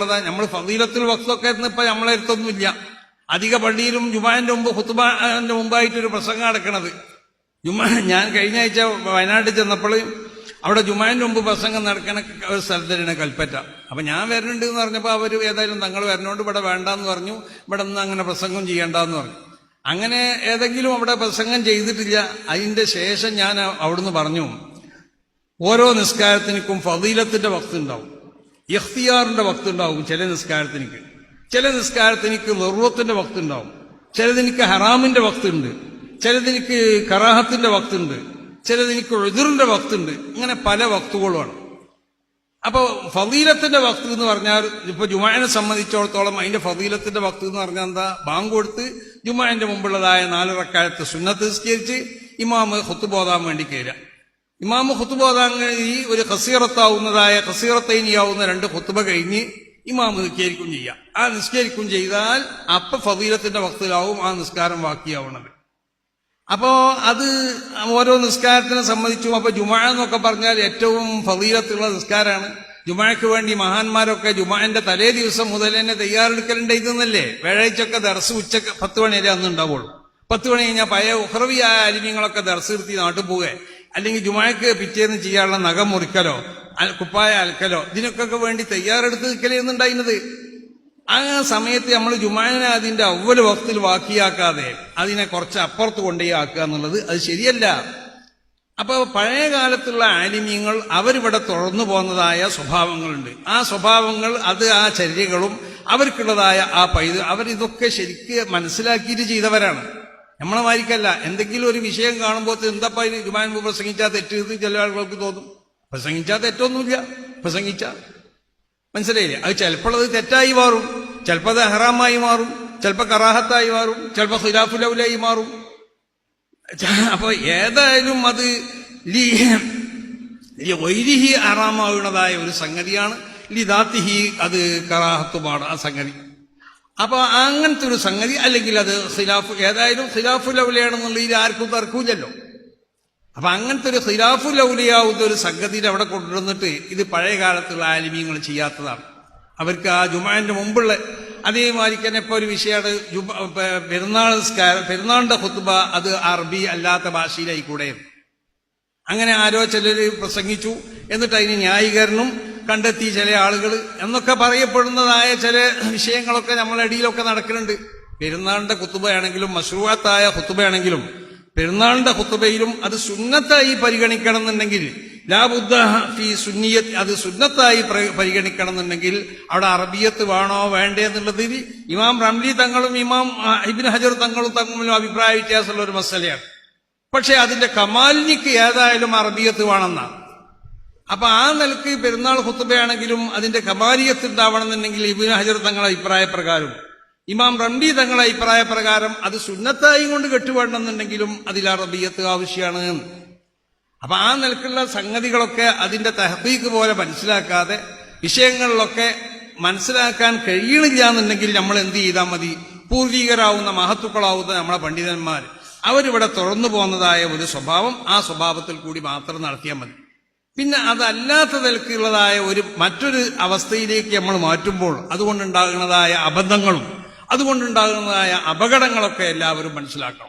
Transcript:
നമ്മൾ ഫതീലത്തിൽ വക്തൊക്കെ ഇപ്പൊ നമ്മളെ അടുത്തൊന്നുമില്ല. അധിക പള്ളിയിലും ജുമാന്റെ മുമ്പ് ഹുത്തുബാന്റെ മുമ്പായിട്ട് ഒരു പ്രസംഗം നടക്കണത്. ജുമാ ഞാൻ കഴിഞ്ഞ ആഴ്ച വയനാട്ടിൽ ചെന്നപ്പോൾ അവിടെ ജുമാന്റെ മുമ്പ് പ്രസംഗം നടക്കണ ഒരു കൽപ്പറ്റ. അപ്പൊ ഞാൻ വരുന്നുണ്ട് എന്ന് പറഞ്ഞപ്പോൾ അവർ ഏതായാലും തങ്ങൾ വരണോണ്ട് ഇവിടെ വേണ്ടാന്ന് പറഞ്ഞു. ഇവിടെ നിന്ന് അങ്ങനെ പ്രസംഗം ചെയ്യണ്ടെന്ന് പറഞ്ഞു. അങ്ങനെ ഏതെങ്കിലും അവിടെ പ്രസംഗം ചെയ്തിട്ടില്ല. അതിന്റെ ശേഷം ഞാൻ അവിടുന്ന് പറഞ്ഞു. ഓരോ നിസ്കാരത്തിനും ഫതീലത്തിന്റെ വക്ത് ഉണ്ടാവും. ഇഖ്തിയാറിന്റെ വക്ത് ഉണ്ടാവും ചില നിസ്കാരത്തിനിക്ക്. ചില നിസ്കാരത്തിനിക്ക് നെറുവത്തിന്റെ വക്ത് ഉണ്ടാവും ചിലതിനിക്ക് ഹറാമിന്റെ വക്ത് ഉണ്ട് ചിലതിനിക്ക് കറാഹത്തിന്റെ വക്ത് ഉണ്ട് ചിലതിനിക്ക് എതിറിന്റെ വക്ത് ഉണ്ട് ഇങ്ങനെ പല വക്തുകളുമാണ്. അപ്പൊ ഫതീലത്തിന്റെ വക്ത് എന്ന് പറഞ്ഞാൽ ഇപ്പൊ ജുമാനെ സംബന്ധിച്ചിടത്തോളം അതിന്റെ ഫതീലത്തിന്റെ വക്ത് എന്ന് പറഞ്ഞാൽ എന്താ? ബാങ്ക് കൊടുത്ത് ജുമാന്റെ മുമ്പുള്ളതായ നാല് റക്കാലത്ത് സുന്നത്ത് നിസ്കരിച്ച് ഇമാമ് ഹുത്തുബോധാൻ വേണ്ടി കയറുക ഇമാമ് ഖുത്തുബ ഈ ഒരു ഹസീറത്താവുന്നതായ ഹസീറത്തൈനിയാവുന്ന രണ്ട് ഖുത്തുബ കഴിഞ്ഞ് ഇമാമ് നിസ്കരിക്കും ചെയ്യാം. ആ നിസ്കരിക്കും ചെയ്താൽ അപ്പൊ ഫതീലത്തിന്റെ വക്തിലാവും ആ നിസ്കാരം വാക്കിയാവണത് അപ്പോ അത് ഓരോ നിസ്കാരത്തിനെ സംബന്ധിച്ചും അപ്പൊ ജുമാ എന്നൊക്കെ പറഞ്ഞാൽ ഏറ്റവും ഫതീലത്തുള്ള നിസ്കാരമാണ് ജുമാക്ക് വേണ്ടി മഹാന്മാരൊക്കെ ജുമാന്റെ തലേ ദിവസം മുതൽ തന്നെ തയ്യാറെടുക്കലുണ്ട് ഇതെന്നല്ലേ? വ്യാഴാഴ്ചയൊക്കെ ദർസ് ഉച്ചയ്ക്ക് പത്ത് മണി വരെ അന്ന് ഉണ്ടാവുള്ളൂ. പത്ത് മണി കഴിഞ്ഞാൽ പഴയ ഉഹ്രവിയായ അലിമ്യങ്ങളൊക്കെ ദർസ് നിർത്തി നാട്ടിൽ പോവുക അല്ലെങ്കിൽ ജുമാക്ക് പിറ്റേന്ന് ചെയ്യാനുള്ള നഖം മുറിക്കലോ കുപ്പായ അൽക്കലോ ഇതിനൊക്കെ വേണ്ടി തയ്യാറെടുത്ത് നിൽക്കലെന്നുണ്ടായിരുന്നത് ആ സമയത്ത് നമ്മൾ ജുമാനെ അതിന്റെ അവൽ വക്തിൽ ബാക്കിയാക്കാതെ അതിനെ കുറച്ച് അപ്പുറത്ത് കൊണ്ടുപോയി ആക്കുക എന്നുള്ളത് അത് ശരിയല്ല. അപ്പൊ പഴയ കാലത്തുള്ള ആലിമ്യങ്ങൾ അവരിവിടെ തുടർന്നു പോകുന്നതായ സ്വഭാവങ്ങളുണ്ട്. ആ സ്വഭാവങ്ങൾ അത് ആ ചര്യകളും അവർക്കുള്ളതായ ആ പൈത് അവരിതൊക്കെ ശരിക്ക് മനസ്സിലാക്കിയിട്ട് ചെയ്തവരാണ്. നമ്മളെ വായിക്കല്ല എന്തെങ്കിലും ഒരു വിഷയം കാണുമ്പോൾ എന്താ മുമ്പ് പ്രസംഗിച്ചാൽ തെറ്റ് എന്ന് ചില ആളുകൾക്ക് തോന്നും. പ്രസംഗിച്ചാൽ തെറ്റൊന്നുമില്ല. പ്രസംഗിച്ച. മനസ്സിലായില്ലേ? അത് ചിലപ്പോൾ അത് തെറ്റായി മാറും. ചിലപ്പോൾ അത് ഹറാമായി മാറും. ചിലപ്പോൾ കറാഹത്തായി മാറും. ചിലപ്പോൾ ഖിലാഫുലൗലായി മാറും. അപ്പോൾ അപ്പൊ ഏതായാലും അത് വൈരിഹി ഹറാമാവുന്നതായ ഒരു സംഗതിയാണ്. ലിദാത്തിഹി അത് കറാഹത്തുമാണ് ആ സംഗതി. അപ്പൊ അങ്ങനത്തെ ഒരു സംഗതി അല്ലെങ്കിൽ അത് ഖിലാഫ് ഏതായാലും ഖിലാഫുലൗലയാണെന്നുള്ളതിൽ ആർക്കും തർക്കൂലല്ലോ അപ്പൊ അങ്ങനത്തെ ഒരു സിലാഫു ലൗലിയാവുന്ന ഒരു സംഗതിയിൽ അവിടെ കൊണ്ടുവന്നിട്ട് ഇത് പഴയ കാലത്തുള്ള ആലിമീങ്ങൾ ചെയ്യാത്തതാണ്. അവർക്ക് ആ ജുമാന്റെ മുമ്പുള്ള അതേമാതിരി തന്നെ ഇപ്പൊ ഒരു വിഷയമാണ് പെരുന്നാൾ പെരുന്നാളിന്റെ ഹുത്തുബ അത് അറബി അല്ലാത്ത ഭാഷയിലായിക്കൂടെ അങ്ങനെ ആരോ ചിലർ പ്രസംഗിച്ചു എന്നിട്ട് അതിന് ന്യായീകരണം കണ്ടെത്തി ചില ആളുകൾ എന്നൊക്കെ പറയപ്പെടുന്നതായ ചില വിഷയങ്ങളൊക്കെ നമ്മളെ ഇടയിലൊക്കെ നടക്കുന്നുണ്ട്. പെരുന്നാളിന്റെ കുത്തുബയാണെങ്കിലും മഷ്രൂഅത്തായ കുത്തുബയാണെങ്കിലും പെരുന്നാളിന്റെ കുത്തുബയിലും അത് സുന്നത്തായി പരിഗണിക്കണം എന്നുണ്ടെങ്കിൽ ലാബുദ്ധ ഫി അത് സുന്നത്തായി പ്ര- പരിഗണിക്കണം എന്നുണ്ടെങ്കിൽ അവിടെ അറബിയത്ത് വേണോ വേണ്ടേ എന്നുള്ളതിൽ ഇമാം റംലി തങ്ങളും ഇമാം ഇബിൻ ഹജർ തങ്ങളും തമ്മിലും അഭിപ്രായ വ്യത്യാസമുള്ള ഒരു മസലയാണ്. പക്ഷെ അതിന്റെ കമാലിനിക്ക് ഏതായാലും അറബിയത്ത് വേണമെന്നാണ്. അപ്പൊ ആ നിലയ്ക്ക് പെരുന്നാൾ ഹുത്തുബയാണെങ്കിലും അതിന്റെ കമാലിയത്ത് ഉണ്ടാവണമെന്നുണ്ടെങ്കിൽ ഇബിൻ ഹജർ തങ്ങളുടെ അഭിപ്രായ പ്രകാരം ഇമാം റംബി തങ്ങളുടെ അഭിപ്രായ പ്രകാരം അത് സുന്നത്തായും കൊണ്ട് കെട്ടുവേണമെന്നുണ്ടെങ്കിലും അതിൽ അറബിയത്ത് ആവശ്യമാണ്. അപ്പൊ ആ നിലക്കുള്ള സംഗതികളൊക്കെ അതിന്റെ തഹബീക്ക് പോലെ മനസ്സിലാക്കാതെ വിഷയങ്ങളിലൊക്കെ മനസ്സിലാക്കാൻ കഴിയണില്ല എന്നുണ്ടെങ്കിൽ നമ്മൾ എന്ത് ചെയ്താൽ മതി? പൂർവികരാവുന്ന മഹത്തുക്കളാവുന്ന നമ്മളെ പണ്ഡിതന്മാർ അവരിവിടെ തുറന്നു പോകുന്നതായ ഒരു സ്വഭാവം ആ സ്വഭാവത്തിൽ കൂടി മാത്രം നടത്തിയാൽ മതി. പിന്നെ അതല്ലാത്ത നിലക്കുള്ളതായ ഒരു മറ്റൊരു അവസ്ഥയിലേക്ക് നമ്മൾ മാറ്റുമ്പോൾ അതുകൊണ്ടുണ്ടാകുന്നതായ അബദ്ധങ്ങളും അതുകൊണ്ടുണ്ടാകുന്നതായ അപകടങ്ങളൊക്കെ എല്ലാവരും മനസ്സിലാക്കണം.